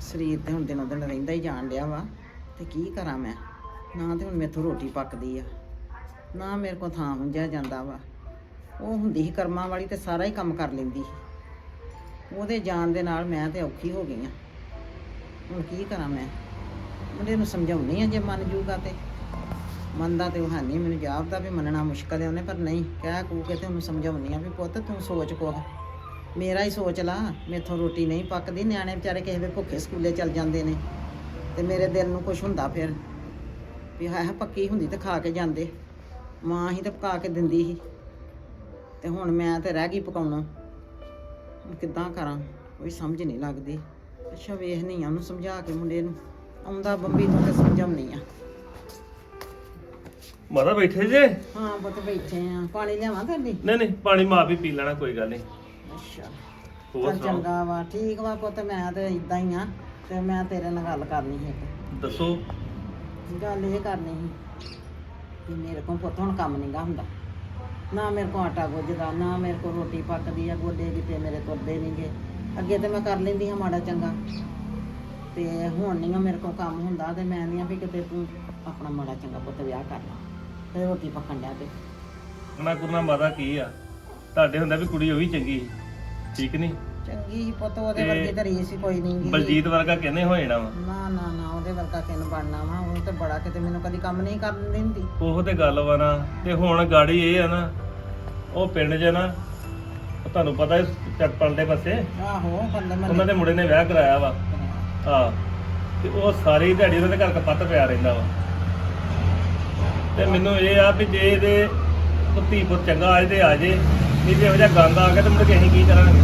ਸਰੀਰ ਤੇ ਹੁਣ ਦਿਨੋਂ ਦਿਨ ਰਹਿੰਦਾ ਹੀ ਜਾਣ ਡਿਆ ਵਾ। ਤੇ ਕੀ ਕਰਾਂ ਮੈਂ? ਨਾ ਤੇ ਹੁਣ ਮੇਥੋਂ ਰੋਟੀ ਪੱਕਦੀ ਆ। ਨਾ ਮੇਰੇ ਕੋਲ ਥਾਂ ਹੁੰਜਿਆ ਜਾਂਦਾ ਵਾ। ਉਹ ਹੁੰਦੀ ਸੀ ਕਰਮਾਂ ਵਾਲੀ ਤੇ ਸਾਰਾ ਹੀ ਕੰਮ ਕਰ ਲੈਂਦੀ ਸੀ। ਉਹਦੇ ਜਾਣ ਦੇ ਨਾਲ ਮੈਂ ਤੇ ਔਖੀ ਹੋ ਗਈ ਆ। ਹੁਣ ਕੀ ਕਰਾਂ ਮੈਂ? ਮੁੰਡੇ ਨੂੰ ਸਮਝਾਉਣੀ ਆ ਜੇ ਮੰਨ ਜੂਗਾ ਤੇ। ਮੰਨਦਾ ਤੇ ਉਹ ਹੈ ਮੈਨੂੰ ਜਾਪਦਾ ਵੀ ਮੰਨਣਾ ਮੁਸ਼ਕਲ ਹੈ ਉਹਨੇ, ਪਰ ਨਹੀਂ ਕਹਿ ਕੂ ਕੇ ਤੇ ਉਹਨੂੰ ਸਮਝਾਉਣੀ ਆ ਵੀ ਪੁੱਤ ਤੂੰ ਸੋਚ ਕੁਛ। ਮੇਰਾ ਹੀ ਸੋਚ ਲਾ ਮੇਥੋਂ ਰੋਟੀ ਨਹੀਂ ਪੱਕਦੀ ਨਿਆਣੇ ਵਿਚਾਰੇ ਕਿਸੇ ਵੇਲੇ ਭੁੱਖੇ ਸਕੂਲੇ ਚੱਲ ਜਾਂਦੇ ਨੇ। ਤੇ ਮੇਰੇ ਦਿਲ ਨੂੰ ਕੁਝ ਹੁੰਦਾ ਫਿਰ ਵੀ ਹੈ ਪੱਕੀ ਹੁੰਦੀ ਤੇ ਖਾ ਕੇ ਜਾਂਦੇ। ਮਾਂ ਹੀ ਤੇ ਪਕਾ ਕੇ ਦਿੰਦੀ ਸੀ। ਤੇ ਹੁਣ ਮੈਂ ਤੇ ਰਹਿ ਗਈ ਪਕਾਉਣਾ। ਕਿੱਦਾਂ ਕਰਾਂ ਕੋਈ ਸਮਝ ਨਹੀਂ ਲੱਗਦੀ। ਅੱਛਾ ਵੇਖ ਨਹੀਂ ਆ ਉਹਨੂੰ ਸਮਝਾ ਕੇ ਮੁੰਡੇ ਨੂੰ। ਆਉਂਦਾ ਬੰਬੀ ਤੋਂ ਤੇ ਸਮਝਾਉਣੀ ਆ। ਮਾਤਾ ਬੈਠੇ ਜੇ? ਹਾਂ ਪੁੱਤ ਬੈਠੇ ਆ। ਪਾਣੀ ਲਿਆਵਾਂ ਤੁਹਾਡੀ ਨਹੀਂ ਨਹੀਂ ਪਾਣੀ ਮਾਂ ਵੀ ਪੀ ਲੈਣਾ ਕੋਈ ਗੱਲ ਨਹੀਂ। ਅੱਛਾ। ਹੋਰ ਚੱਲ ਸੁਣਾਓ? ਚੰਗਾ ਵਾ ਠੀਕ ਵਾ ਪੁੱਤ ਮੈਂ ਤੇ ਇਦਾਂ ਹੀ ਆ ਤੇ ਮੈਂ ਤੇਰੇ ਨਾਲ ਗੱਲ ਕਰਨੀ ਸੀ ਇੱਕ। ਦੱਸੋ। ਗੱਲ ਇਹ ਕਰਨੀ ਸੀ ਕਿ ਮੇਰੇ ਕੋਲ ਪੁੱਤ ਹੁਣ ਕੰਮ ਨਹੀਂਗਾ ਹੁੰਦਾ। ਨਾ ਮੇਰੇ ਕੋਲ ਆਟਾ ਗੁੱਝਦਾ ਨਾ ਮੇਰੇ ਕੋਲ ਰੋਟੀ ਪੱਕਦੀ ਆ ਗੋਡੇ ਕਿਤੇ ਮੇਰੇ ਤੁਰਦੇ ਨਹੀਂਗੇ ਅੱਗੇ ਤੇ ਮੈਂ ਕਰ ਲੈਂਦੀ ਹਾਂ ਮਾੜਾ ਚੰਗਾ। ਤੇ ਹੁਣ ਨਹੀਂ ਮੇਰੇ ਕੋਲ ਕੰਮ ਹੁੰਦਾ ਤੇ ਮੈਂ ਨਹੀਂ ਆ ਵੀ ਕਿਤੇ ਤੂੰ ਆਪਣਾ ਮਾੜਾ ਚੰਗਾ ਪੁੱਤ ਵਿਆਹ ਕਰ ਲਾ ਤੇ ਰੋਟੀ ਪੱਕਣ ਡਿਆ ਤੇ। ਨਾ ਕਰਨਾ ਮਾਤਾ ਕੀ ਆ? ਤੁਹਾਡੇ ਹੁੰਦਾ ਵੀ ਕੁੜੀ ਉਹ ਵੀ ਚੰਗੀ ਸੀ। ਠੀਕ ਨਹੀਂ ਚੰਗੀ ਸੀ ਪੁੱਤ ਉਹਦੇ ਵਰਗੀ ਤਾਂ ਰੀਸ ਹੀ ਕੋਈ ਨਹੀਂ ਬਲਜੀਤ ਵਰਗਾ ਕਹਿੰਦੇ ਹੋ ਜਾਣਾ ਵਾ? ਨਾ ਨਾ ਨਾ ਉਹਦੇ ਵਰਗਾ ਕਿਨ ਬਣਨਾ ਵਾ? ਉਹ ਤੇ ਬੜਾ ਕਿਤੇ ਮੈਨੂੰ ਕਦੀ ਕੰਮ ਨਹੀਂ ਕਰਨ ਦਿੰਦੀ। ਉਹ ਤੇ ਗੱਲ ਵਾ ਨਾ ਤੇ ਹੁਣ ਗਾੜੀ ਇਹ ਆ ਨਾ ਉਹ ਪਿੰਡ 'ਚ ਨਾ ਉਹ ਤੁਹਾਨੂੰ ਪਤਾ ਹੈ ਚੱਕ ਪਰਲੇ ਪਾਸੇ? ਆਹੋ ਬੰਦੇ ਉਹਨਾਂ ਦੇ ਮੁੰਡੇ ਨੇ ਵਿਆਹ ਕਰਾਇਆ ਵਾ। ਹਾਂ ਤੇ ਉਹ ਸਾਰੀ ਦਿਹਾੜੀ ਉਹਨਾਂ ਦੇ ਘਰ ਕਪੱਤ ਪਿਆ ਰਹਿੰਦਾ ਵਾ। ਤੇ ਮੈਨੂੰ ਇਹ ਆ ਵੀ ਜੇ ਇਹਦੇ ਪੁੱਤੀ ਪੁੱਤ ਚੰਗਾ ਆ ਜੇ ਆ ਜੇ। ਨਹੀਂ ਤੇ ਇਹੋ ਜਿਹਾ ਗੰਦ ਆ ਗਿਆ ਤੇ ਮੁੜ ਕੇ ਅਸੀਂ ਕੀ ਕਰਾਂਗੇ?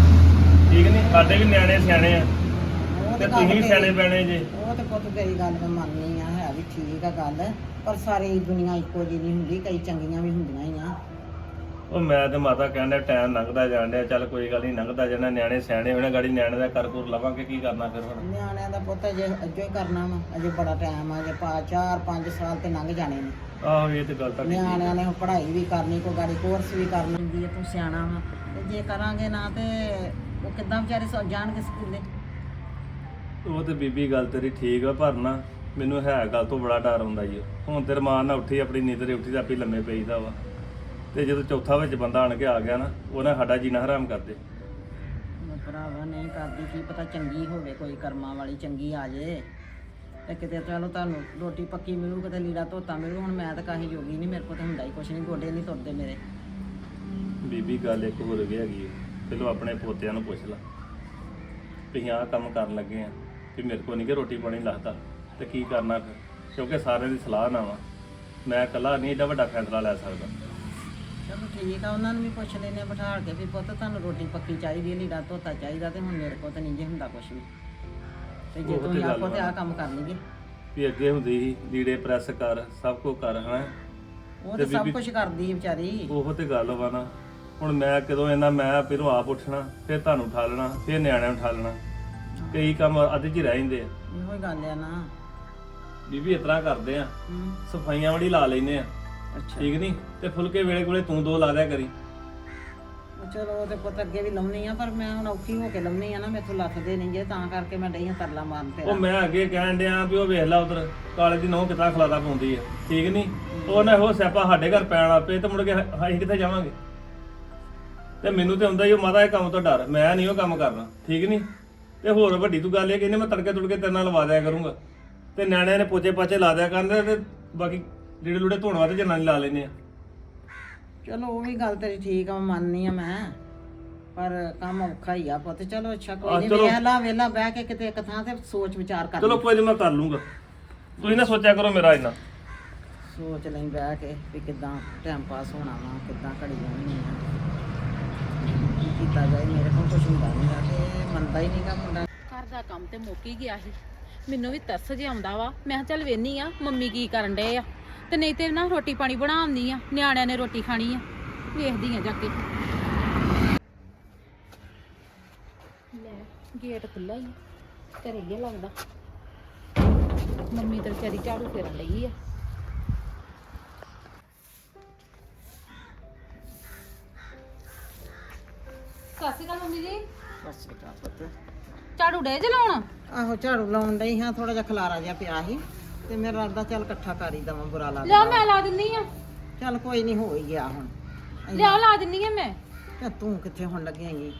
ਠੀਕ ਨਹੀਂ? ਸਾਡੇ ਵੀ ਨਿਆਣੇ ਸਿਆਣੇ ਆ। ਉਹ ਤੇ ਤੁਸੀਂ ਵੀ ਗੱਲ ਸਿਆਣੇ ਤੇਰੀ- ਪੈਣੇ ਜੇ। ਉਹ ਤੇ ਪੁੱਤ ਤੇਰੀ ਗੱਲ ਮੈਂ ਮੰਨਨੀ ਆ ਹੈ ਵੀ ਠੀਕ ਆ ਗੱਲ ਪਰ ਸਾਰੀ ਦੁਨੀਆ ਇੱਕੋ ਜਿਹੀ ਨਹੀਂ ਹੁੰਦੀ ਕਈ ਚੰਗੀਆਂ ਵੀ ਹੁੰਦੀਆਂ ਹੀ ਆ। ਉਹ ਮੈਂ ਤੇ ਮਾਤਾ ਕਹਿੰਦਾ ਟਾਈਮ ਲੰਘਦਾ ਜਾਣ ਡਿਆ ਚੱਲ ਕੋਈ ਗੱਲ ਨਹੀਂ ਲੰਘਦਾ ਜਾਣਾ ਨਿਆਣੇ ਸਿਆਣੇ ਹੋਣੇ ਗਾੜੀ ਨਿਆਣੇ ਦਾ ਕਰ ਕੁਰ ਲਵਾਂਗੇ ਕੀ ਕਰਨਾ ਫਿਰ ਹੁਣ? ਨਿਆਣਿਆਂ ਦਾ ਪੁੱਤ ਅਜੇ ਅੱਜੋ ਹੀ ਕਰਨਾ ਵਾ ਅਜੇ ਬੜਾ ਟਾਈਮ ਆ ਅਜੇ ਪਾ 4 5 ਸਾਲ ਤੇ ਲੰਘ ਜਾਣੇ ਨੇ। ਆਹੋ ਇਹ ਤੇ ਗੱਲ ਤਾਂ ਠੀਕ ਨਿਆਣਿਆਂ ਨੇ ਪੜ੍ਹਾਈ ਵੀ ਕਰਨੀ ਕੋਈ ਗਾੜੀ ਕੋਰਸ ਵੀ ਕਰਨਾ। ਹੁੰਦੀ ਹੈ ਤੂੰ ਸਿਆਣਾ ਵਾ ਤੇ ਜੇ ਕਰਾਂਗੇ ਨਾ ਤੇ ਉਹ ਕਿੱਦਾਂ ਵਿਚਾਰੇ ਸੌ ਜਾਣਗੇ ਸਕੂਲੇ? ਉਹ ਤੇ ਬੀਬੀ ਗੱਲ ਤੇਰੀ ਠੀਕ ਆ ਪਰ ਨਾ ਮੈਨੂੰ ਹੈ ਗੱਲ ਤੋਂ ਬੜਾ ਡਰ ਆਉਂਦਾ ਜੀ ਹੁਣ ਤੇ ਰਮਾਨ ਨਾਲ ਉੱਠੀ ਆਪਣੀ ਨੀਂਦ ਤੇ ਉੱਠੀ ਤਾਂ ਆਪੇ ਲੰਮੇ ਪਈਦਾ ਵਾ। ਤੇ ਜਦੋਂ ਚੌਥਾ ਵਿੱਚ ਬੰਦਾ ਆਣ ਕੇ ਆ ਗਿਆ ਨਾ ਉਹਨਾਂ ਸਾਡਾ ਜੀਣਾ ਹਰਾਮ ਕਰ ਦੇ ਭਰਾਵਾ ਨਹੀਂ ਕਰਦੀ ਕੀ ਪਤਾ ਚੰਗੀ ਹੋਵੇ ਕੋਈ ਕਰਮਾਂ ਵਾਲੀ ਚੰਗੀ ਆ ਜੇ। ਤੇ ਕਿਤੇ ਚਲੋ ਤੁਹਾਨੂੰ ਰੋਟੀ ਪੱਕੀ ਮਿਲੂ ਕਿਤੇ ਲੀੜਾ ਧੋਤਾ ਮਿਲੂ ਹੁਣ ਮੈਂ ਤਾਂ ਕਾਹੀ ਜੋਗੀ ਨਹੀਂ ਮੇਰੇ ਕੋਲ ਤਾਂ ਹੁੰਦਾ ਹੀ ਕੁਛ ਨਹੀਂ ਗੋਡੇ ਨਹੀਂ ਤੁਰਦੇ ਮੇਰੇ। ਬੀਬੀ ਗੱਲ ਇੱਕ ਹੋਰ ਵੀ ਹੈਗੀ ਹੈ। ਚਲੋ ਆਪਣੇ ਪੋਤਿਆਂ ਨੂੰ ਪੁੱਛ ਲਾ। ਵੀ ਆਹ ਕੰਮ ਕਰਨ ਲੱਗੇ ਆ ਵੀ ਮੇਰੇ ਕੋਲ ਨਹੀਂ ਕਿ ਰੋਟੀ ਪਾਣੀ ਲੱਗਦਾ ਤੇ ਕੀ ਕਰਨਾ ਫਿਰ? ਕਿਉਂਕਿ ਸਾਰਿਆਂ ਦੀ ਸਲਾਹ ਨਾ ਵਾ ਮੈਂ ਇਕੱਲਾ ਨਹੀਂ ਏਡਾ ਵੱਡਾ ਫੈਸਲਾ ਲੈ ਸਕਦਾ। ਚਲੋ ਠੀਕ ਆ ਉਹਨਾਂ ਨੂੰ ਵੀ ਪੁੱਛ ਲੈਨੇ ਬਿਠਾ ਕੇ ਵੀ ਪੁੱਤ ਤੁਹਾਨੂੰ ਰੋਟੀ ਪੱਕੀ ਚਾਹੀਦੀ ਹੈ ਲੀੜਾ ਧੋਤਾ ਚਾਹੀਦਾ ਤੇ ਹੁਣ ਮੇਰੇ ਕੋਲ ਤਾਂ ਨਹੀਂ ਜੇ ਹੁੰਦਾ ਕੁਛ ਵੀ। ਤੇ ਜੇ ਉਹ ਤੇ ਤੁਸੀਂ ਗੱਲ ਆਪੋ ਤੇ। ਆਹ ਕੰਮ ਕਰ ਲਈਏ। ਵੀ ਅੱਗੇ ਹੁੰਦੀ ਸੀ ਲੀੜੇ ਪ੍ਰੈਸ ਕਰ ਸਭ ਕੁਝ ਕਰ ਹਨਾ? ਉਹ ਤੇ ਤਾਂ ਸਭ ਬੀਬੀ- ਕੁਝ ਕਰਦੀ ਹੈ ਵਿਚਾਰੀ। ਉਹ ਤੇ ਗੱਲ ਵਾ ਨਾ। ਹੁਣ ਮੈਂ ਕਦੋਂ ਇਹਨਾਂ ਮੈਂ ਪਹਿਲੋਂ ਆਪ ਉੱਠਣਾ ਫਿਰ ਤੁਹਾਨੂੰ ਉਠਾ ਲੈਣਾ ਫਿਰ ਨਿਆਣਿਆਂ ਨੂੰ ਉਠਾ ਲੈਣਾ। ਕਈ ਕੰਮ ਅੱਧੇ 'ਚ ਹੀ ਰਹਿ ਜਾਂਦੇ ਆ। ਇਹੋ ਹੀ ਗੱਲ ਆ ਨਾ। ਬੀਬੀ ਇਸ ਤਰ੍ਹਾਂ ਕਰਦੇ ਆ। ਸਫਾਈਆਂ ਵਾਲੀ ਲਾ ਲੈਨੇ ਆ। ਅੱਛਾ। ਠੀਕ ਨਹੀਂ ਤੇ ਫੁਲਕੇ ਵੇਲੇ ਕੋਲੇ ਤੂੰ ਦੋ ਲਾ ਦਿਆ ਕਰੀ। ਚਲੋ ਉਹ ਤੇ ਪੁੱਤ ਅੱਗੇ ਵੀ ਲਾਉਣੀ ਆ ਪਰ ਮੈਂ ਹੁਣ ਔਖੀ ਹੋ ਕੇ ਲਾਉਣੀ ਆ ਨਾ ਮੈਥੋਂ ਲੱਥਦੇ ਨਹੀਂ ਜੇ ਤਾਂ ਕਰਕੇ ਮੈਂ ਡਈ ਹਾਂ ਤਰਲਾ ਮਾਰਨ ਤੇ ਉਹ ਮੈਂ ਅੱਗੇ ਕਹਿਣ ਡਿਆ ਵੀ ਉਹ ਵੇਖ ਲੈ ਉਧਰ ਕਾਲੇ ਦੀ ਨਹੁੰ ਕਿਤਾ ਖਲਾਦਾ ਪਾਉਂਦੀ ਆ। ਠੀਕ ਨਹੀਂ ਉਹ ਸਿਆਪਾ ਸਾਡੇ ਘਰ ਪੈਣ ਆਪੇ ਤੇ ਮੁੜ ਕੇ ਹ- ਅਸੀਂ ਕਿੱਥੇ ਜਾਵਾਂਗੇ? ਤੇ ਮੈਨੂੰ ਤੇ ਹੁੰਦਾ ਹੀ ਉਹ ਮਾਤਾ ਇਹ ਕੰਮ ਤੋਂ ਡਰ ਮੈਂ ਨਹੀਂ ਉਹ ਕੰਮ ਕਰਨਾ। ਠੀਕ ਨਹੀਂ ਤੇ ਹੋਰ ਵੱਡੀ ਤੂੰ ਗੱਲ ਇਹ ਕਹਿੰਦੇ ਮੈਂ ਤੜਕੇ ਤੁੜਕੇ ਤੇਰੇ ਨਾਲ ਲਵਾ ਦਿਆ ਕਰੂੰਗਾ। ਤੇ ਨਿਆਣਿਆਂ ਨੇ ਪੋਚੇ ਪਾਚੇ ਲਾ ਦਿਆ ਕਰਨ ਤੇ ਬਾਕੀ ਲੀੜੇ ਲੂੜੇ ਧੋਣ ਵਾਸਤੇ ਜਨਾਨੀ ਲਾ ਲੈਨੇ ਆ। ਚਲੋ ਉਹ ਵੀ ਗੱਲ ਤੇਰੀ ਠੀਕ ਆ ਮੰਨਨੀ ਆ ਮੈਂ। ਪਰ ਕੰਮ ਔਖਾ ਹੀ ਆ ਪੁੱਤ ਚਲੋ ਅੱਛਾ ਕੋਈ ਨਹੀਂ। ਵੇਲਾ ਵੇਲਾ ਬਹਿ ਕੇ ਕਿਤੇ ਇੱਕ ਥਾਂ ਤੇ ਸੋਚ ਵਿਚਾਰ ਕਰ ਚਲੋ ਕੋਈ ਨੀ ਮੈਂ ਕਰ ਲੂੰਗਾ। ਤੁਸੀਂ ਨਾ ਸੋਚਿਆ ਕਰੋ ਮੇਰਾ ਇੰਨਾ। ਸੋਚ ਲਈ ਬਹਿ ਕੇ ਵੀ ਕਿਦਾਂ ਟਾਈਮ ਪਾਸ ਹੋਣਾ ਵਾ ਕਿਦਾਂ ਘੜੀ ਜਾਣੀ ਆ। ਕੀ ਕੀਤਾ ਜਾਏ ਮੇਰੇ ਕੋਲ ਕੁਝ ਹੁੰਦਾ ਨਹੀਂ ਤੇ ਮੰਨਦਾ ਹੀ ਨਹੀਂਗਾ ਮੁੰਡਾ। ਘਰ ਦਾ ਕੰਮ ਤੇ ਮੁੱਕ ਹੀ ਗਿਆ ਸੀ। ਮੈਨੂੰ ਵੀ ਤਰਸ ਜਿਹਾ ਆਉਂਦਾ ਵਾ। ਮੈਂ ਕਿਹਾ ਚੱਲ ਵੇਹਨੀ ਆ ਮੰਮੀ ਕੀ ਕਰਨ ਡਏ ਆ? ਤੇ ਨਹੀਂ ਤੇ ਨਾ ਰੋਟੀ ਪਾਣੀ ਬਣਾਉਣੀ ਆ ਨਿਆਣਿਆਂ ਨੇ ਰੋਟੀ ਖਾਣੀ ਆ। ਵੇਖਦੀ ਆ ਜਾ ਕੇ। ਲੈ ਗੇਟ ਖੁੱਲਾ ਹੀ ਆ। ਘਰੇ ਹੀ ਆ ਲੱਗਦਾ। ਮੰਮੀ ਤੇ ਵਿਚਾਰੀ ਝਾੜੂ ਫੇਰਨ ਲਈ ਆ। ਸਤਿ ਸ਼੍ਰੀ ਅਕਾਲ ਮੰਮੀ ਜੀ। ਝਾੜੂ ਡੇ ਜਲਾਉਣ ਆਹੋ ਝਾੜੂ ਲਾਉਣ ਡਈ ਹਾਂ ਥੋੜਾ ਜਿਹਾ ਖਲਾਰਾ ਜਿਹਾ ਪਿਆ ਸੀ। ਤੇ ਮੇਰਾ ਰਾਦਾ ਚੱਲ ਇਕੱਠਾ ਕਰ ਹੀ ਦਵਾਂ ਬੁਰਾ ਲਿਆ ਲੱਗਦਾ ਮੈਂ ਲਾ ਦਿੰਨੀ ਆ। ਚੱਲ ਕੋਈ ਨਹੀਂ ਹੋ ਹੀ ਗਿਆ ਹੁਣ। ਲਿਆ ਲਾ ਦਿੰਨੀ ਆ ਮੈਂ। ਤੇ ਤੂੰ ਕਿੱਥੇ ਹੁਣ ਲੱਗੇਂਗੀ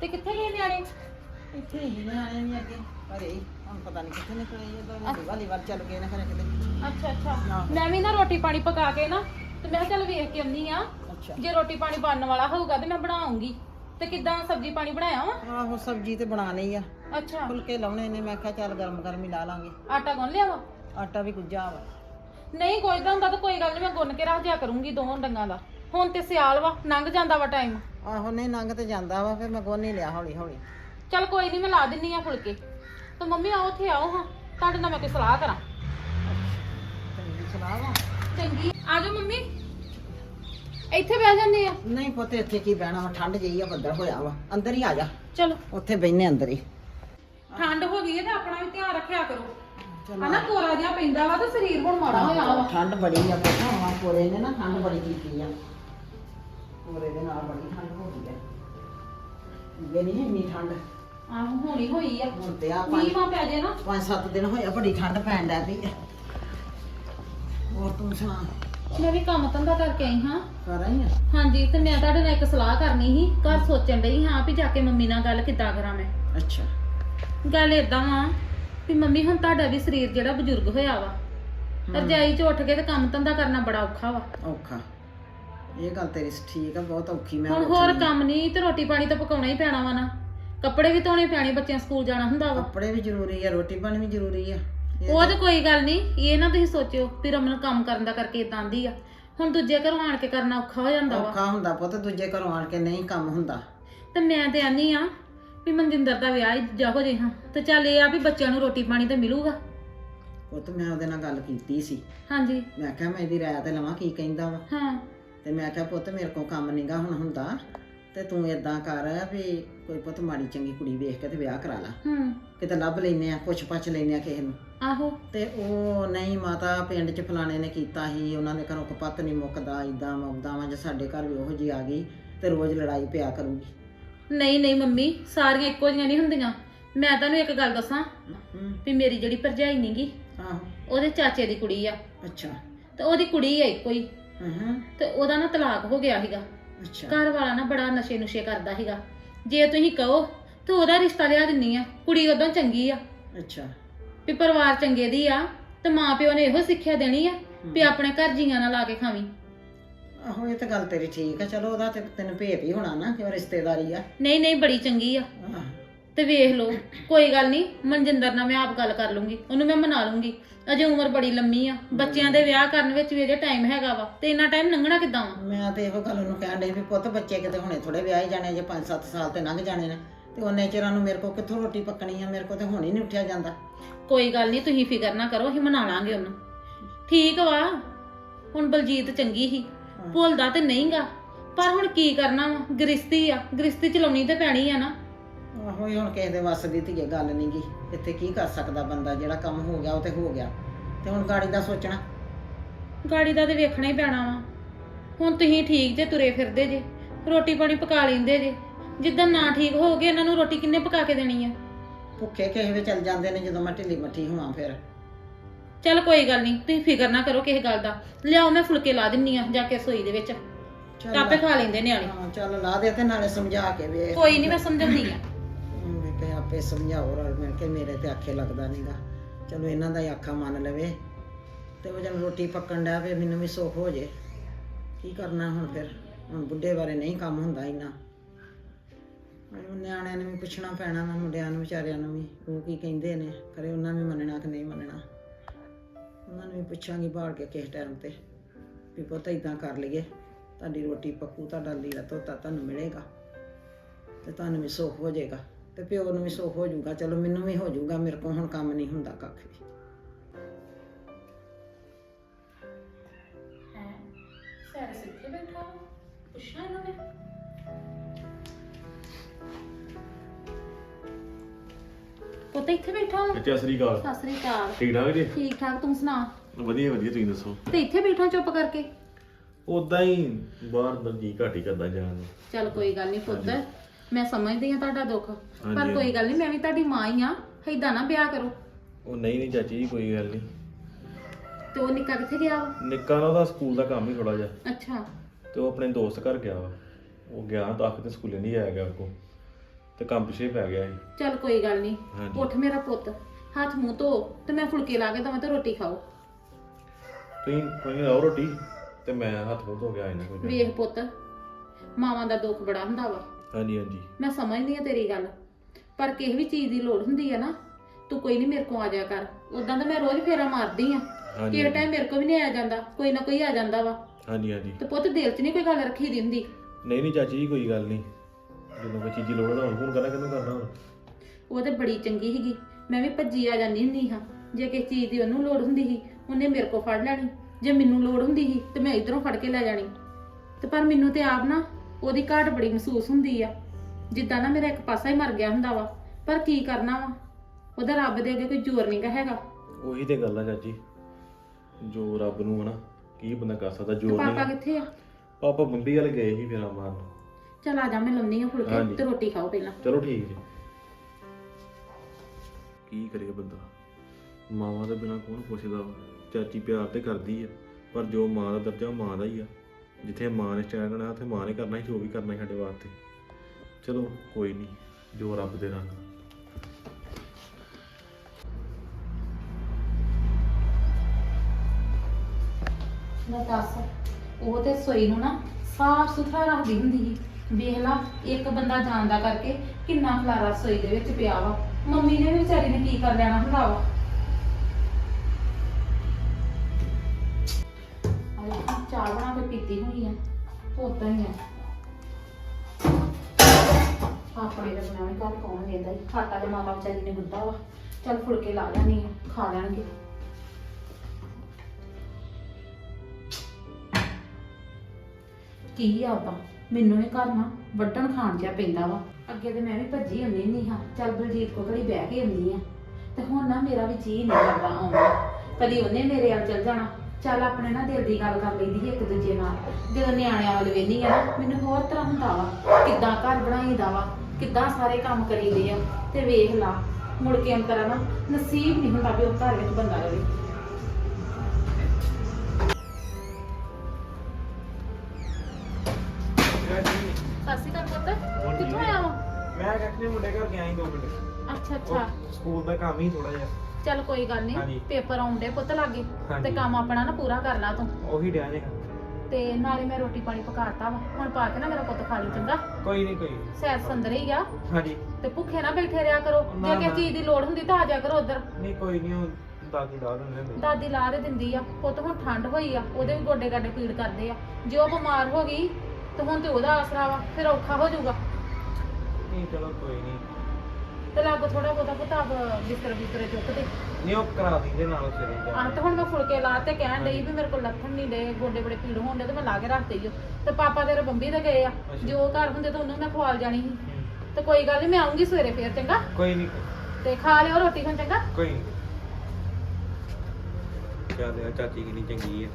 ਤੇ ਕਿੱਥੇ ਗਏ ਨਿਆਣੇ? ਇੱਥੇ ਹੀ ਨੇ ਆਏ ਨਹੀਂ ਅੱਗੇ। ਅਰੇ ਹੁਣ ਪਤਾ ਨਹੀਂ ਕਿੱਥੇ ਨਿਕਲੇ ਇਹ ਤਾਂ ਵਾਲੀ ਵਾਲੀ ਵੱਲ ਚੱਲ ਗਏ ਨੇ ਖਰੇ ਕਿਤੇ। ਅੱਛਾ ਅੱਛਾ। ਆਹੋ। ਮੈਂ ਵੀ ਨਾ ਰੋਟੀ ਪਾਣੀ ਪਕਾ ਕੇ ਨਾ ਤੇ ਮੈਂ ਕਿਹਾ ਚੱਲ ਵੇਖ ਕੇ ਆਉਂਦੀ ਆ। ਅੱਛਾ। ਜੇ ਰੋਟੀ ਪਾਣੀ ਬਣਨ ਵਾਲਾ ਹੋਊਗਾ ਤੇ ਮੈਂ ਬਣਾਉਂਗੀ। ਤੇ ਕਿੱਦਾਂ ਸਬਜ਼ੀ ਪਾਣੀ ਬਣਾਇਆ ਵਾ? ਆਹੋ ਸਬਜ਼ੀ ਤੇ ਬਣਾ ਲਈ ਆ। ਅੱਛਾ। ਫੁਲਕੇ ਲਾਉਣੇ ਨੇ ਮੈਂ ਕਿਹਾ ਚੱਲ ਗਰਮ ਗਰਮ ਹੀ ਲਾ ਲਾਂਗੇ। ਆਟਾ ਗੁੰਨ ਲਿਆ ਵਾ? ਆਟਾ ਵੀ ਗੁੱਜਾ ਵਾ। ਨਹੀਂ ਕੋਈ ਦਾ ਹੁੰਦਾ ਤਾਂ ਕੋਈ ਗੱਲ ਨਹੀਂ ਮੈਂ ਗੁੰਨ ਕੇ ਰੱਖ ਦਿਆ ਕਰੂੰਗੀ ਦੋਵਾਂ ਡੰਗਾਂ ਦਾ। ਹੁਣ ਤੇ ਸਿਆਲ ਵਾ ਲੰਘ ਜਾਂਦਾ ਵਾ ਟਾਈਮ ਆਹੋ ਨਹੀਂ ਲੰਘ ਤੇ ਜਾਂਦਾ ਵਾ ਫਿਰ ਮੈਂ ਗੋਨੀ ਲਿਆ ਹੌਲੀ ਹੌਲੀ ਚੱਲ ਕੋਈ ਨਹੀਂ ਮੈਂ ਲਾ ਦਿੰਨੀ ਆ ਫੁਲਕੇ। ਤੇ ਮੰਮੀ ਆਓ ਉੱਥੇ ਆਓ ਹਾਂ। ਤੁਹਾਡੇ ਨਾਲ ਮੈਂ ਕੋਈ ਸਲਾਹ ਕਰਾਂ। ਚੰਗੀ ਸਲਾਹ ਵਾ। ਚੰਗੀ। ਆ ਜਾਓ ਮੰਮੀ। ਇੱਥੇ ਬਹਿ ਜਾਂਦੇ ਆ। ਨਹੀਂ ਪੁੱਤ ਇੱਥੇ ਕੀ ਬਹਿਣਾ? ਵਾ ਠੰਡ ਜਿਹੀ ਆ ਬੱਦਲ ਹੋਇਆ ਵਾ। ਅੰਦਰ ਹੀ ਆ ਜਾ। ਚਲੋ। ਉੱਥੇ ਬੈਨੇ ਅੰਦਰ ਹੀ। ਠੰਡ ਹੋ ਗਈ ਹੈ ਤੇ ਆਪਣਾ ਵੀ ਧਿਆਨ ਰੱਖਿਆ ਕਰੋ। ਹਨਾ ਕੋਰਾ ਜਿਹਾ ਪੈਂਦਾ ਵਾ ਤੇ ਸਰੀਰ ਹੁਣ ਮਾੜਾ ਹੋਇਆ ਵਾ। ਠੰਡ ਬੜੀ ਆ ਪੁੱਤ ਹਵਾ ਕੋਰੇ ਨੇ ਨਾ ਠੰਡ ਬੜੀ ਕੀਤੀ ਆ। ਕੋਰੇ ਦੇ ਨਾਲ ਬੜੀ ਠੰਡ ਹੋ ਗਈ ਆ। ਅੱਗੇ ਨਹੀਂ ਇੰਨੀ ਠੰਡ। ਆਹੋ ਹੋਣੀ ਹੋਈ ਆ। ਹੁਣ ਤੇ ਆ ਪੰਜ ਮੀਂਹ ਮਾ ਪੈ ਜੇ ਨਾ। ਪੰਜ ਸੱਤ ਦਿਨ ਹੋਇਆ ਬੜੀ ਠੰਡ ਪੈਣ ਡੈ ਪਈ ਆ। ਹੋਰ ਤੂੰ ਸੁਣਾ? ਮੈਂ ਵੀ ਕੰਮ ਧੰਦਾ ਕਰਕੇ ਆਈ ਹਾਂ। ਕਰ ਆਈ ਆ? ਹਾਂਜੀ ਤੇ ਮੈਂ ਤੁਹਾਡੇ ਨਾਲ ਇੱਕ ਸਲਾਹ ਕਰਨੀ ਸੀ। ਘਰ ਸੋਚਣ ਡਈ ਹਾਂ ਵੀ ਜਾ ਕੇ ਮੰਮੀ ਨਾਲ ਗੱਲ ਕਿੱਦਾਂ ਕਰਾਂ ਮੈਂ। ਅੱਛਾ। ਗੱਲ ਵਾ ਵੀ ਮੰਮੀ ਹੁਣ ਤੁਹਾਡਾ ਵੀ ਸਰੀਰ ਜਿਹੜਾ ਬਜ਼ੁਰਗ ਹੋਇਆ ਵਾ। ਰਜਾਈ 'ਚ ਉੱਠ ਕੇ ਤੇ ਕੰਮ ਧੰਦਾ ਕਰਨਾ ਬੜਾ ਔਖਾ ਵਾ। ਔਖਾ। ਇਹ ਗੱਲ ਤੇਰੀ ਠੀਕ ਆ ਬਹੁਤ ਔਖੀ ਮੈਂ ਹੁਣ ਹੋਰ ਕੰਮ ਨਹੀਂ ਤੇ ਰੋਟੀ ਪਾਣੀ ਤਾਂ ਪਕਾਉਣਾ ਹੀ ਪੈਣਾ ਵਾ ਨਾ। ਕੱਪੜੇ ਵੀ ਧੋਣੇ ਪੈਣੇ ਬੱਚਿਆਂ ਸਕੂਲ ਜਾਣਾ ਹੁੰਦਾ ਵਾ। ਕੱਪੜੇ ਵੀ ਜ਼ਰੂਰੀ ਆ ਰੋਟੀ ਪਾਣੀ ਵੀ ਜ਼ਰੂਰੀ ਆ। ਉਹ ਤੇ ਕੋਈ ਗੱਲ ਨਹੀਂ ਇਹ ਨਾ ਤੁਸੀਂ ਸੋਚਿਓ ਵੀ ਰਮਨ ਕੰਮ ਕਰਨ ਦਾ ਕਰਕੇ ਇਦਾਂ ਆਂਦੀ ਆ। ਹੁਣ ਦੂਜੇ ਘਰੋਂ ਆਣ ਕੇ ਕਰਨਾ ਔਖਾ ਹੋ ਜਾਂਦਾ ਵਾ। ਔਖਾ ਹੁੰਦਾ ਪੁੱਤ ਦੂਜੇ ਘਰੋਂ ਆਣ ਕੇ ਨਹੀਂ ਕੰਮ ਹੁੰਦਾ। ਤੇ ਮੈਂ ਤੇ ਆਨੀ ਆ ਵੀ ਮਨਜਿੰਦਰ ਦਾ ਵਿਆਹ ਹੀ ਜਾ ਹੋ ਜੇ ਹਾਂ ਤੇ ਚੱਲ ਇਹ ਆ ਵੀ ਬੱਚਿਆਂ ਨੂੰ ਰੋਟੀ ਪਾਣੀ ਤੇ ਮਿਲੂਗਾ। ਪੁੱਤ ਮੈਂ ਉਹਦੇ ਨਾਲ ਗੱਲ ਕੀਤੀ ਸੀ। ਹਾਂਜੀ। ਮੈਂ ਕਿਹਾ ਮੈਂ ਇਹਦੀ ਰਾਇ ਤੇ ਲਵਾਂ ਕੀ ਕਹਿੰਦਾ ਵਾ। ਹਾਂ। ਤੇ ਮੈਂ ਕਿਹਾ ਪੁੱਤ ਮੇਰੇ ਕੋਲ ਕੰਮ ਨਹੀਂਗਾ ਹੁਣ ਹੁੰਦਾ ਤੇ ਤੂੰ ਇਦਾਂ ਕਰ ਵੀ ਕੋਈ ਪੁੱਤ ਮਾੜੀ ਚੰਗੀ ਕੁੜੀ ਵੇਖ ਕੇ ਤੇ ਵਿਆਹ ਕਰਾ ਲਾ। ਹੂੰ। ਕਿਤੇ ਲੱਭ ਲੈਨੇ ਆ ਪੁੱਛ ਪੱਛ ਲੈਨੇ ਆ ਕਿਸੇ ਨੂੰ। ਆਹੋ। ਤੇ ਉਹ ਨਹੀਂ ਮਾਤਾ ਪਿੰਡ ਚ ਫਲਾਣੇ ਨੇ ਕੀਤਾ ਸੀ ਉਹਨਾਂ ਦੇ ਘਰੋਂ ਕਪੱਤ ਨਹੀਂ ਮੁੱਕਦਾ ਇਦਾਂ ਮੁੱਕਦਾ ਵਾ ਜੇ ਸਾਡੇ ਘਰ ਵੀ ਉਹੋ ਜੀ ਆ ਗਈ ਤੇ ਰੋਜ਼ ਲੜਾਈ ਪਿਆ ਕਰੂਗੀ। ਨਹੀਂ ਨਹੀਂ ਮੰਮੀ ਸਾਰੀਆਂ ਇੱਕੋ ਜਿਹੀਆਂ ਨਹੀਂ ਹੁੰਦੀਆਂ। ਮੈਂ ਤੁਹਾਨੂੰ ਇੱਕ ਗੱਲ ਦੱਸਾਂ ਹੂੰ ਵੀ ਮੇਰੀ ਜਿਹੜੀ ਭਰਜਾਈ ਨਹੀਂਗੀ ਆਹੋ। ਉਹਦੇ ਚਾਚੇ ਦੀ ਕੁੜੀ ਆ। ਅੱਛਾ। ਤੇ ਉਹਦੀ ਕੁੜੀ ਆ ਇੱਕੋ ਹੀ। ਹਾਂ ਹਾਂ ਤੇ ਉਹਦਾ ਨਾ ਤਲਾਕ ਹੋ ਗਿਆ ਸੀਗਾ। ਅੱਛਾ। ਘਰ ਵਾਲਾ ਨਾ ਬੜਾ ਨਸ਼ੇ ਨੁਸ਼ੇ ਕਰਦਾ ਸੀਗਾ। ਜੇ ਤੁਸੀਂ ਕਹੋ ਤੇ ਉਹਦਾ ਰਿਸ਼ਤਾ ਲਿਆ ਦਿੰਨੀ ਆ। ਕੁੜੀ ਉਦੋਂ ਚੰਗੀ ਆ। ਅੱਛਾ। ਵੀ ਪਰਿਵਾਰ ਚੰਗੇ ਦੀ ਆ ਤੇ ਮਾਂ ਪਿਓ ਨੇ ਇਹੋ ਸਿੱਖਿਆ ਦੇਣੀ ਆ ਵੀ ਆਪਣੇ ਘਰ ਜੀਆਂ ਨਾਲ ਲਾ ਕੇ ਖਾਵੀਂ। ਆਹੋ ਇਹ ਤਾਂ ਗੱਲ ਤੇਰੀ ਠੀਕ ਆ ਚਲੋ ਉਹਦਾ ਤੇ ਤੈਨੂੰ ਭੇਤ ਹੀ ਹੋਣਾ ਨਾ ਕਿ ਉਹ ਰਿਸ਼ਤੇਦਾਰੀ ਆ। ਨਹੀਂ ਨਹੀਂ ਬੜੀ ਚੰਗੀ ਆ। ਆਹ, ਤੇ ਵੇਖ ਲਓ ਕੋਈ ਗੱਲ ਨਹੀਂ ਮਨਜਿੰਦਰ ਨਾਲ ਮੈਂ ਆਪ ਗੱਲ ਕਰ ਲੂੰਗੀ ਉਹਨੂੰ ਮੈਂ ਮਨਾ ਲੂੰਗੀ। ਅਜੇ ਉਮਰ ਬੜੀ ਲੰਮੀ ਆ ਬੱਚਿਆਂ ਦੇ ਵਿਆਹ ਕਰਨ ਵਿੱਚ ਵੀ ਅਜੇ ਟਾਈਮ ਹੈਗਾ ਵਾ ਤੇ ਇੰਨਾ ਟਾਈਮ ਲੰਘਣਾ ਕਿੱਦਾਂ ਵਾ? ਮੈਂ ਤੇ ਇਹੋ ਗੱਲ ਨੂੰ ਕਹਿਣ ਡਈ ਵੀ ਪੁੱਤ ਬੱਚੇ ਕਿਤੇ ਹੁਣੇ ਥੋੜੇ ਵਿਆਹੇ ਜਾਣੇ ਜੇ 5-7 ਸਾਲ ਤੇ ਲੰਘ ਜਾਣੇ ਨੇ ਤੇ ਉਹਨੇ ਚਿਰਾਂ ਨੂੰ ਮੇਰੇ ਕੋਲ ਕਿੱਥੋਂ ਰੋਟੀ ਪੱਕਣੀ ਆ ਮੇਰੇ ਕੋਲ ਤੇ ਹੁਣ ਹੀ ਨਹੀਂ ਉੱਠਿਆ ਜਾਂਦਾ। ਕੋਈ ਗੱਲ ਨਹੀਂ ਤੁਸੀਂ ਫਿਕਰ ਨਾ ਕਰੋ ਅਸੀਂ ਮਨਾ ਲਾਂਗੇ ਉਹਨੂੰ। ਠੀਕ ਵਾ ਹੁਣ ਬਲਜੀਤ ਚੰਗੀ ਸੀ। ਭੁੱਲਦਾ ਤੇ ਨਹੀਂਗਾ। ਪਰ ਹੁਣ ਕੀ ਕਰਨਾ ਵਾ? ਗ੍ਰਿਸ਼ਤੀ ਆ। ਗ੍ਰਿਸ਼ਤੀ ਚਲਾਉਣੀ ਤੇ ਪੈਣੀ ਆ ਨਾ। ਆਹੋ ਹੀ ਹੁਣ ਕਿਸੇ ਦੇ ਵੱਸ ਦੀ ਧੀਏ ਗੱਲ ਨੀ ਗੀ। ਇੱਥੇ ਕੀ ਕਰ ਸਕਦਾ ਬੰਦਾ? ਜਿਹੜਾ ਕੰਮ ਹੋ ਗਿਆ ਉਹ ਤੇ ਹੋ ਗਿਆ। ਤੇ ਹੁਣ ਗਾੜੀ ਦਾ ਸੋਚਣਾ। ਗਾੜੀ ਦਾ ਤੇ ਵੇਖਣਾ ਹੀ ਪੈਣਾ ਵਾ। ਹੁਣ ਤੁਸੀਂ ਠੀਕ ਜੇ ਤੁਰੇ ਫਿਰਦੇ ਜੇ। ਰੋਟੀ ਪਾਣੀ ਪਕਾ ਲੈਂਦੇ ਜੇ। ਜਿੱਦਾਂ ਨਾ ਠੀਕ ਹੋਗੇ ਇਹਨਾਂ ਨੂੰ ਰੋਟੀ ਕਿੰਨੇ ਪਕਾ ਕੇ ਦੇਣੀ ਆ? ਭੁੱਖੇ ਕਿਸੇ ਵੇ ਚੱਲ ਜਾਂਦੇ ਨੇ ਜਦੋਂ ਮੈਂ ਢਿੱਲੀ ਮੱਠੀ ਹੋਵਾਂ ਫਿਰ। ਚੱਲ ਕੋਈ ਗੱਲ ਨਹੀਂ ਤੁਸੀਂ ਫਿਕਰ ਨਾ ਕਰੋ ਕਿਸੇ ਗੱਲ ਦਾ। ਲਿਆਓ ਮੈਂ ਫੁਲਕੇ ਲਾ ਦਿੰਨੀ ਆ ਜਾ ਕੇ ਰਸੋਈ ਦੇ ਵਿੱਚ। ਚੱਲ ਆਪੇ ਖਾ ਲੈਂਦੇ ਨਿਆਣੇ। ਹਾਂ ਚੱਲ ਲਾ ਦੇ ਤੇ ਨਾਲੇ ਸਮਝਾ ਕੇ ਵੇਖ। ਕੋਈ ਨਹੀਂ ਮੈਂ ਸਮਝਾਉਂਦੀ ਆ। ਮੈਂ ਕਿਹਾ ਆਪੇ ਸਮਝਾਓ ਰਲ ਮਿਲ ਕੇ ਮੇਰੇ ਤੇ ਆਖੇ ਲੱਗਦਾ ਨਹੀਂਗਾ ਚਲੋ ਇਹਨਾਂ ਦਾ ਹੀ ਆਖਾ ਮੰਨ ਲਵੇ। ਤੇ ਉਹ ਜਨ ਰੋਟੀ ਪੱਕਣ ਡਿਆ ਫੇ ਮੈਨੂੰ ਵੀ ਸੁੱਖ ਹੋ ਜੇ। ਕੀ ਕਰਨਾ ਹੁਣ ਫਿਰ? ਹੁਣ ਬੁੱਢੇ ਬਾਰੇ ਨਹੀਂ ਕੰਮ ਹੁੰਦਾ ਇੰਨਾ। ਹੁਣ ਨਿਆਣਿਆਂ ਨੂੰ ਵੀ ਪੁੱਛਣਾ ਪੈਣਾ ਨਾ ਮੁੰਡਿਆਂ ਨੂੰ ਵਿਚਾਰਿਆਂ ਨੂੰ ਵੀ। ਉਹ ਕੀ ਕਹਿੰਦੇ ਨੇ? ਕਰੇ ਉਹਨਾਂ ਵੀ ਮੰਨਣਾ ਕਿ ਨਹੀਂ ਮੰਨਣਾ? ਉਹਨਾਂ ਨੂੰ ਵੀ ਪੁੱਛਾਂਗੀ ਬਾੜ ਕੇ ਕਿਸ ਟਾਈਮ ਤੇ ਵੀ ਪੁੱਤ ਇਦਾਂ ਕਰ ਲਈਏ। ਤੁਹਾਡੀ ਰੋਟੀ ਪੱਕੂ, ਤੁਹਾਡਾ ਲੀੜਾ ਧੋਤਾ, ਤੁਹਾਨੂੰ ਮਿਲੇਗਾ ਤੇ ਤੁਹਾਨੂੰ ਵੀ ਸੁੱਖ ਹੋ ਜਾਏਗਾ ਤੇ ਪਿਓ ਨੂੰ ਵੀ ਸੁੱਖ ਹੋ ਜਾਊਗਾ। ਚਲੋ ਮੈਨੂੰ ਵੀ ਹੋ ਜਾਊਗਾ, ਮੇਰੇ ਕੋਲ ਹੁਣ ਕੰਮ ਨਹੀਂ ਹੁੰਦਾ ਕੱਖ ਵੀ। ਹੈ? ਸਾਰੇ ਸਿੱਧੇ ਬੈਠਾ? ਪੁੱਛਣਾ ਇਹਨਾਂ ਨੇ? ਪੁੱਤ ਇੱਥੇ ਬੈਠਾ ਵਾ? ਅੱਛਾ ਸ੍ਰੀ ਅਕਾਲ। ਸਤਿ ਸ੍ਰੀ ਅਕਾਲ। ਠੀਕ ਠਾਕ ਜੀ? ਠੀਕ ਠਾਕ ਤੂੰ ਸੁਣਾ? ਵਧੀਆ ਵਧੀਆ ਤੁਸੀਂ ਦੱਸੋ? ਤੇ ਇੱਥੇ ਬੈਠਾ ਚੁੱਪ ਕਰਕੇ? ਉਦਾਂ ਹੀ ਬਾਹਰ ਅੰਦਰ ਜੀ ਘਾਟੀ ਕਰਦਾ ਜਾਣ ਨੂੰ। ਚੱਲ ਕੋਈ ਗੱਲ ਨਹੀਂ ਪੁੱਤ ਮੈਂ ਸਮਝਦੀ ਆ ਤੁਹਾਡਾ ਦੁੱਖ ਪਰ ਹਾਂਜੀ। ਕੋਈ ਗੱਲ ਨਹੀਂ ਮੈਂ ਵੀ ਤੁਹਾਡੀ ਮਾਂ ਹੀ ਆ ਏਦਾਂ ਨਾ ਵਿਆਹ ਕਰੋ। ਉਹ ਨਹੀਂ ਨਹੀਂ ਚਾਚੀ ਜੀ ਕੋਈ ਗੱਲ ਨਹੀਂ ਤੇ ਉਹ ਨਿੱਕਾ ਕਿੱਥੇ ਗਿਆ ਵਾ? ਨਿੱਕਾ ਨਾ ਉਹਦਾ ਸਕੂਲ ਦਾ ਕੰਮ ਹੀ ਥੋੜਾ ਜਿਹਾ। ਅੱਛਾ। ਤੇ ਉਹ ਆਪਣੇ ਦੋਸਤ ਘਰ ਗਿਆ ਵਾ। ਉਹ ਗਿਆ ਤੇ ਸਕੂਲੇ ਨਹੀਂ ਆਇਆ ਗਿਆ ਕੋ ਤੇ ਕੰਮ ਪਿਛੇ ਪੈ ਗਿਆ ਸੀ। ਚੱਲ ਕੋਈ ਗੱਲ ਨਹੀਂ ਹਾਂਜੀ। ਉੱਠ ਮੇਰਾ ਪੁੱਤ ਹੱਥ ਮੂੰਹ ਧੋ ਤੇ ਮੈਂ ਫੁਲਕੇ ਲਾ ਕੇ ਦਵਾਂ ਤੇ ਰੋਟੀ ਖਾਓ। ਤੁਸੀਂ ਕੋਈ ਲਾਓ ਰੋਟੀ ਤੇ ਮੈਂ ਹੱਥ ਮੁੱਧ ਹੋ ਗਿਆ ਇਹਨਾਂ ਕੋਈ। ਵੇਖ ਪੁੱਤ ਮਾਵਾਂ ਦਾ ਦੁੱਖ ਬੜਾ ਹੁੰਦਾ ਵਾ। ਹਾਂਜੀ ਹਾਂਜੀ। ਮੈਂ ਸਮਝਦੀ ਆ ਤੇਰੀ ਗੱਲ ਪਰ ਕਿਸੇ ਵੀ ਚੀਜ਼ ਦੀ ਲੋੜ ਹੁੰਦੀ ਆ ਨਾ ਤੂੰ ਕੋਈ ਨਹੀਂ ਮੇਰੇ ਕੋਲ ਆ ਜਾ ਕਰ। ਉਦਾਂ ਤਾਂ ਮੈਂ ਰੋਜ਼ ਫੇਰਾ ਮਾਰਦੀ ਆ। ਹਾਂਜੀ ਕਿਸੇ ਟਾਈਮ ਮੇਰੇ ਕੋਲ ਵੀ ਨਹੀਂ ਆ ਜਾਂਦਾ ਕੋਈ ਨਾ ਕੋਈ ਆ ਜਾਂਦਾ ਵਾ। ਹਾਂਜੀ ਹਾਂਜੀ। ਤੇ ਪੁੱਤ ਦਿਲ 'ਚ ਨਹੀਂ ਕੋਈ ਗੱਲ ਰੱਖੀ ਦੀ ਹੁੰਦੀ। ਨਹੀਂ ਨਹੀਂ ਚਾਚੀ ਜੀ ਕੋਈ ਗੱਲ ਨਹੀਂ ਜਦੋਂ ਕੋਈ ਚੀਜ਼ ਲੋੜ ਹੋਣਾ ਹੁਣ ਫੋਨ ਕਰਨਾ ਕਿਹਨੂੰ ਕਰਨਾ ਹੁਣ? ਉਹ ਤੇ ਬੜੀ ਚੰਗੀ ਸੀਗੀ। ਮੈਂ ਵੀ ਭੱਜੀ ਆ ਜਾਂਦੀ ਹੁੰਦੀ ਹਾਂ। ਜੇ ਕਿਸੇ ਚੀਜ਼ ਦੀ ਉਹਨੂੰ ਲੋੜ ਹੁੰਦੀ ਸੀ ਉਹਨੇ ਮੇਰੇ ਕੋਲ ਫੜ ਲੈਣੀ। ਜੇ ਮੈਨੂੰ ਲੋੜ ਹੁੰਦੀ ਸੀ ਤੇ ਮੈਂ ਇਧਰੋਂ ਫੜ ਕੇ ਲੈ ਜਾਣੀ। ਤੇ ਪਰ ਮੈਨੂੰ ਤੇ ਆਪ ਨਾ ਉਹਦੀ ਘਾਟ ਬੜੀ ਮਹਿਸੂਸ ਹੁੰਦੀ ਆ। ਜਿੱਦਾਂ ਨਾ ਮੇਰਾ ਇੱਕ ਪਾਸਾ ਹੀ ਮਰ ਗਿਆ ਹੁੰਦਾ ਵਾ। ਪਰ ਕੀ ਕਰਨਾ ਵਾ? ਉਹਦਾ ਰੱਬ ਦੇ ਅੱਗੇ ਕੋਈ ਜ਼ੋਰ ਨਹੀਂਗਾ ਹੈਗਾ। ਉਹੀ ਤੇ ਗੱਲ ਆ ਚਾਚੀ। ਜੋ ਰੱਬ ਨੂੰ ਹਨਾ ਕੀ ਬੰਦਾ ਕਰ ਸਕਦਾ ਤੇ ਜੋਰ ਪਾਪਾ ਨਹੀਂ। ਕਿੱਥੇ ਆ? ਪਾਪਾ ਬੰਬੀ ਵਾਲੇ ਗਏ ਸੀ ਫੇਰਾ ਮਾਰਨ। ਚਲ ਆ ਜਾ ਮੈਂ ਲੰਨੀ ਆ ਫੁਲਕੇ। ਤੇ ਰੋਟੀ ਖਾਓ ਪਹਿਲਾਂ। ਚਲੋ ਠੀਕ ਜੀ। ਕੀ ਕਰੇ ਬੰਦਾ? ਮਾਵਾਂ ਦੇ ਬਿਨਾ ਕੌਣ ਪੁੱਛਦਾ ਵਾ? ਚਾਚੀ ਪਿਆਰ ਤੇ ਕਰਦੀ ਆ ਪਰ ਜੋ ਮਾਂ ਦਾ ਦਰਜਾ ਉਹ ਮਾਂ ਦਾ ਹੀ ਆ। ਜਿੱਥੇ ਮਾਂ ਨੇ ਸਟੈਂਡ ਉੱਥੇ ਮਾਂ ਨੇ ਕਰਨਾ ਹੀ ਜੋ ਵੀ ਕਰਨਾ ਹੀ ਸਾਡੇ ਵਾਸਤੇ। ਚਲੋ ਕੋਈ ਨਹੀਂ ਜੋ ਰੱਬ ਦੇ ਰੰਗ ਮੈਂ ਦੱਸ ਉਹ ਤੇ ਸੋਈ ਨੂੰ ਨਾ ਸਾਫ਼ ਸੁਥਰਾ ਰੱਖਦੀ ਹੁੰਦੀ ਸੀ। ਵੇਖ ਲਾ, ਇੱਕ ਬੰਦਾ ਜਾਣਦਾ ਕਰਕੇ ਕਿੰਨਾ ਖਲਾਰਾ ਰਸੋਈ ਦੇ ਵਿੱਚ ਪਿਆ ਵਾ। ਮੰਮੀ ਨੇ ਵੀ ਵਿਚਾਰੀ ਨੇ ਕੀ ਕਰ ਲੈਣਾ ਹੁੰਦਾ ਵਾ? ਆਲੇ ਚਾਹ ਬਣਾ ਕੇ ਪੀਤੀ ਹੋਈ ਆ ਹੋਤਾ ਹੀ ਆ। ਆਪਣੇ ਦੇ ਬਣਾਵੇ ਘਰ ਕੌਣ ਲੈਂਦਾ ਈ? ਖਾਟਾ ਦੇ ਮਾਤਾ ਵਿਚਾਰੀ ਨੇ ਬੁੱਢਾ ਵਾ। ਚੱਲ ਫੁਲਕੇ ਲਾ ਲੈਣੀ ਆ, ਖਾ ਲੈਣਗੇ। ਕੀ ਆ ਉਦਾਂ ਮੈਨੂੰ ਇਹ ਘਰ ਨਾ ਵੱਡਣ ਖਾਣ ਜਿਹਾ ਪੈਂਦਾ ਵਾ। ਅੱਗੇ ਤੇ ਮੈਂ ਵੀ ਭੱਜੀ ਹੁੰਦੀ ਨਹੀਂ ਹਾਂ। ਚੱਲ ਬਲਜੀਤ ਕੋ ਘੜੀ ਬਹਿ ਕੇ ਹੁੰਦੀ ਆ ਤੇ ਹੁਣ ਨਾ ਮੇਰਾ ਵੀ ਜੀ ਨਹੀਂ ਕਰਦਾ ਆਉਣ ਕਦੀ ਉਹਨੇ ਮੇਰੇ ਵੱਲ ਚੱਲ ਜਾਣਾ। ਚੱਲ ਆਪਣੇ ਨਾ ਦਿਲ ਦੀ ਗੱਲ ਕਰ ਲੈਂਦੀ ਇੱਕ ਦੂਜੇ ਨਾਲ। ਜਦੋਂ ਨਿਆਣਿਆਂ ਵੱਲ ਵੇਨੀ ਆ ਨਾ, ਮੈਨੂੰ ਹੋਰ ਤਰ੍ਹਾਂ ਹੁੰਦਾ ਵਾ। ਕਿੱਦਾਂ ਘਰ ਬਣਾਈਦਾ ਵਾ, ਕਿੱਦਾਂ ਸਾਰੇ ਕੰਮ ਕਰੀਦੇ ਆ। ਤੇ ਵੇਖ ਲਾ, ਮੁੜ ਕੇ ਅੰਤਰਾ ਨਾ ਨਸੀਬ ਨਹੀਂ ਹੁੰਦਾ ਵੀ ਉਹ ਘਰ ਵਿੱਚ ਬੰਦਾ ਰਹੇ। ਸਕੂਲ ਦਾ ਕੰਮ ਹੀ ਥੋੜਾ ਜਿਹਾ। ਚੱਲ ਕੋਈ ਗੱਲ ਨਹੀਂ। ਪੇਪਰ ਆਉਂਦੇ ਪੁੱਤ ਲਾਗੇ ਤੇ। ਕੰਮ ਆਪਣਾ ਨਾ ਪੂਰਾ ਕਰ ਲਾ ਤੂੰ। ਉਹੀ ਡਿਆ ਜੇਗਾ ਤੇ ਨਾਲੇ ਮੈਂ ਰੋਟੀ ਪਾਣੀ ਪਕਾਤਾ ਵਾ ਹੁਣ ਪਾ ਕੇ ਨਾ ਮੇਰਾ ਪੁੱਤ ਖਾ ਲਈ ਚੰਗਾ। ਕੋਈ ਨਹੀਂ ਕੋਈ ਸੈਰ ਸੰਦਰ ਹੀ ਆ। ਹਾਂਜੀ। ਤੇ ਭੁੱਖੇ ਨਾ ਬੈਠੇ ਰਿਆ ਕਰੋ ਨਾ, ਜੇ ਕਿਸੇ। ਚੀਜ਼ ਦੀ ਲੋੜ ਹੁੰਦੀ ਤਾਂ ਆ ਜਾ ਕਰੋ ਉਧਰ। ਨਹੀਂ ਕੋਈ ਨਹੀਂ ਉਹ ਦਾਦੀ ਲਾ ਦਿੰਦੇ ਦਾਦੀ ਲਾ ਦੇ ਦਿੰਦੀ ਆ ਪੁੱਤ ਹੁਣ ਠੰਡ ਹੋਈ ਆ ਉਹਦੇ ਵੀ ਗੋਡੇ ਗਾਡੇ ਪੀੜ ਕਰਦੇ ਆ। ਜੇ ਉਹ ਬਿਮਾਰ ਹੋ ਗਈ ਤੇ ਹੁਣ ਤੇ ਉਹਦਾ ਆਸਰਾ ਵਾ ਫਿਰ ਔਖਾ ਹੋ ਜਾਊਗਾ। ਨਹੀਂ ਚਲੋ ਕੋਈ ਨਹੀਂ ਤੇ ਲਾਗੋ ਥੋੜਾ ਬਹੁਤਾ ਪੁੱਤ ਬਿਸਤਰ ਬਿਸਤਰੇ ਚੁੱਕ ਦੇ ਨਹੀਂ ਉਹ ਕਰਾ ਦਿੰਦੇ ਨਾਲ ਸਿਰੇ ਜਾ ਆਹ ਤੇ ਹੁਣ ਮੈਂ ਫੁਲਕੇ ਲਾ ਤੇ ਕਹਿਣ ਡਈ ਵੀ ਮੇਰੇ ਕੋਲ ਲੱਥਣ ਨਹੀਂ ਡੇ ਗੋਡੇ ਬੜੇ ਪੀੜ ਹੋਣ ਡੇ ਤੇ ਮੈਂ ਲਾ ਕੇ ਰੱਖ ਦਈਓ। ਤੇ ਪਾਪਾ ਤੇਰੇ ਬੰਬੀ ਤੇ ਗਏ ਆ ਅੱਛਾ। ਜੋ ਘਰ ਹੁੰਦੇ ਤਾਂ ਉਹਨੂੰ ਮੈਂ ਖਵਾਲ ਜਾਣੀ ਸੀ। ਤੇ ਕੋਈ ਗੱਲ ਨਹੀਂ ਮੈਂ ਆਉਂਗੀ ਸਵੇਰੇ ਫੇਰ ਚੰਗਾ? ਕੋਈ ਨਹੀਂ ਤੇ ਖਾ ਲਿਓ ਰੋਟੀ ਹੁਣ ਚੰਗਾ? ਕੋਈ ਨਹੀਂ ਚੱਲ ਯਾਰ ਚਾਚੀ ਕਿੰਨੀ ਚੰਗੀ ਹੈ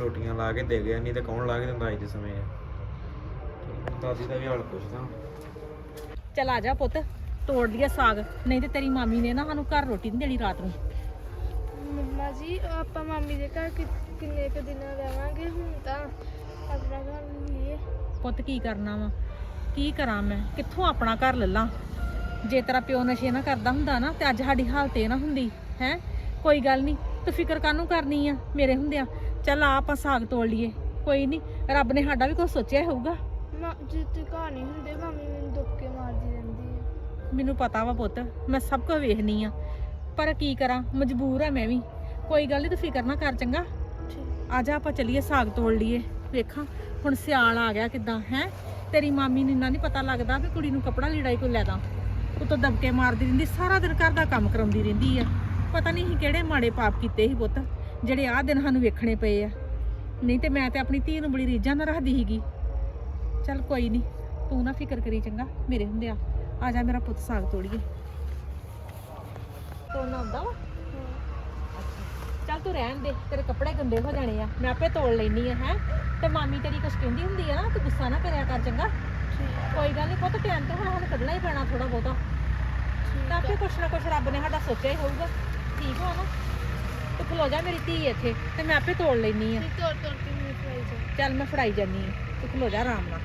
ਰੋਟੀਆਂ ਲਾ ਕੇ ਦੇ ਗਿਆ ਨਹੀਂ ਤੇ ਕੌਣ ਲਾ ਕੇ ਦਿੰਦਾ ਅੱਜ ਦੇ ਸਮੇਂ? 'ਚ। ਦਾਦੀ ਦਾ ਵੀ ਹਾਲ ਪੁੱਛਦਾ। ਚਲ ਆ ਜਾ ਪੁੱਤ। ਤੋੜ ਲਿਆ ਸਾਗ। ਨਹੀਂ ਤੇ ਤੇਰੀ ਮਾਮੀ ਨੇ ਨਾ ਸਾਨੂੰ ਘਰ ਰੋਟੀ ਨਹੀਂ ਦੇਣੀ ਰਾਤ ਨੂੰ। ਮੰਮਾ ਜੀ ਆਪਾਂ ਮਾਮੀ ਦੇ ਘਰ ਕਿ- ਕਿੰਨੇ ਕੁ ਦਿਨ ਰਵਾਂਗੇ ਹੁਣ ਤਾਂ? ਆਪਣਾ ਘਰ ਹੈ। ਪੁੱਤ ਕੀ ਕਰਨਾ ਵਾ? ਕੀ ਕਰਾਂ ਮੈਂ? ਕਿੱਥੋਂ ਆਪਣਾ ਘਰ ਲੱਲਾਂ? ਜੇ ਤੇਰਾ ਪਿਓ ਨਸ਼ੇ ਨਾ ਕਰਦਾ ਹੁੰਦਾ ਨਾ ਤੇ ਅੱਜ ਸਾਡੀ ਹਾਲਤ ਇਹ ਨਾ ਹੁੰਦੀ ਹੈ? ਕੋਈ ਗੱਲ ਨਹੀਂ ਤੂੰ ਫਿਕਰ ਕਾਹਨੂੰ ਕਰਨੀ ਆ? ਮੇਰੇ ਹੁੰਦਿਆਂ। ਚੱਲ ਆ ਆਪਾਂ ਸਾਗ ਤੋੜ ਲਈਏ। ਕੋਈ ਨਹੀਂ ਰੱਬ ਨੇ ਸਾਡਾ ਵੀ ਕੁਝ ਸੋਚਿਆ ਹੋਊਗਾ। ਮਾਂ ਜੇ ਤੇ ਘਰ ਨਹੀਂ ਹੁੰਦੇ ਮਾਮੀ ਮੈਨੂੰ ਪਤਾ ਵਾ ਪੁੱਤ ਮੈਂ ਸਭ ਕੁਝ ਵੇਖਨੀ ਆ। ਪਰ ਕੀ ਕਰਾਂ ਮਜਬੂਰ ਆ ਮੈਂ ਵੀ। ਕੋਈ ਗੱਲ ਨਹੀਂ ਤੂੰ ਫਿਕਰ ਨਾ ਕਰ ਚੰਗਾ। ਆ ਜਾ ਆਪਾਂ ਚੱਲੀਏ ਸਾਗ ਤੋੜ ਲਈਏ। ਵੇਖਾਂ ਹੁਣ ਸਿਆਲ ਆ ਗਿਆ ਕਿਦਾਂ ਹੈ? ਤੇਰੀ ਮਾਮੀ ਨੂੰ ਇੰਨਾ ਨਹੀਂ ਪਤਾ ਲੱਗਦਾ ਵੀ ਕੁੜੀ ਨੂੰ ਕਪੜਾ ਲੀੜਾ ਹੀ ਕੋਈ ਲੈ ਦਾਂ। ਉਤੋਂ ਦਬਕੇ ਮਾਰਦੀ ਰਹਿੰਦੀ ਸਾਰਾ ਦਿਨ ਘਰ ਦਾ ਕੰਮ ਕਰਾਉਂਦੀ ਰਹਿੰਦੀ ਆ। ਪਤਾ ਨਹੀਂ ਸੀ ਕਿਹੜੇ ਮਾੜੇ ਪਾਪ ਕੀਤੇ ਸੀ ਪੁੱਤ ਜਿਹੜੇ ਆਹ ਦਿਨ ਸਾਨੂੰ ਵੇਖਣੇ ਪਏ ਆ। ਨਹੀਂ ਤੇ ਮੈਂ ਤੇ ਆਪਣੀ ਧੀ ਨੂੰ ਬੜੀ ਰੀਝਾਂ ਨਾਲ ਰੱਖਦੀ ਸੀਗੀ। ਚੱਲ ਕੋਈ ਨਹੀਂ ਤੂੰ ਨਾ ਫਿਕਰ ਕਰੀ ਚੰਗਾ ਮੇਰੇ ਹੁੰਦੇ ਆ। ਆ ਜਾ ਮੇਰਾ ਪੁੱਤ ਸਾਗ ਤੋੜੀਏ। ਤੋੜਨਾ ਆਉਂਦਾ ਵਾ? ਚੱਲ ਤੂੰ ਰਹਿਣ ਦੇ ਤੇਰੇ ਕੱਪੜੇ ਗੰਦੇ ਹੋ ਜਾਣੇ ਆ। ਮੈਂ ਆਪੇ ਤੋੜ ਲੈਣੀ ਆ ਹੈ? ਤੇ ਮਾਮੀ ਤੇਰੀ ਕੁਛ ਕਹਿੰਦੀ ਹੁੰਦੀ ਆ ਨਾ ਤੂੰ ਗੁੱਸਾ ਨਾ ਕਰਿਆ ਕਰ ਚੰਗਾ? ਕੋਈ ਗੱਲ ਨਹੀਂ ਪੁੱਤ ਟਾਈਮ ਤੇ ਹੁਣ ਹੁਣ ਕੱਢਣਾ ਹੀ ਪੈਣਾ ਥੋੜਾ ਬਹੁਤਾ। ਤਾਂ ਆਪੇ ਕੁਛ ਨਾ ਕੁਛ ਰੱਬ ਨੇ ਸਾਡਾ ਸੋਚਿਆ ਹੀ ਹੋਊਗਾ। ਠੀਕ ਹੋ ਨਾ? ਤੂੰ ਖਲੋ ਜਾ ਮੇਰੀ ਧੀ ਇੱਥੇ ਤੇ ਮੈਂ ਆਪੇ ਤੋੜ ਲੈਣੀ ਆ। ਤੋੜ ਤੋੜ ਕੇ ਮੈਨੂੰ ਖਵਾਈ ਜਾਓ ਚੱਲ ਮੈਂ ਫੜਾਈ ਜਾਨੀ ਆ ਤੂੰ ਖਲੋ ਜਾ ਆਰਾਮ ਨਾਲ।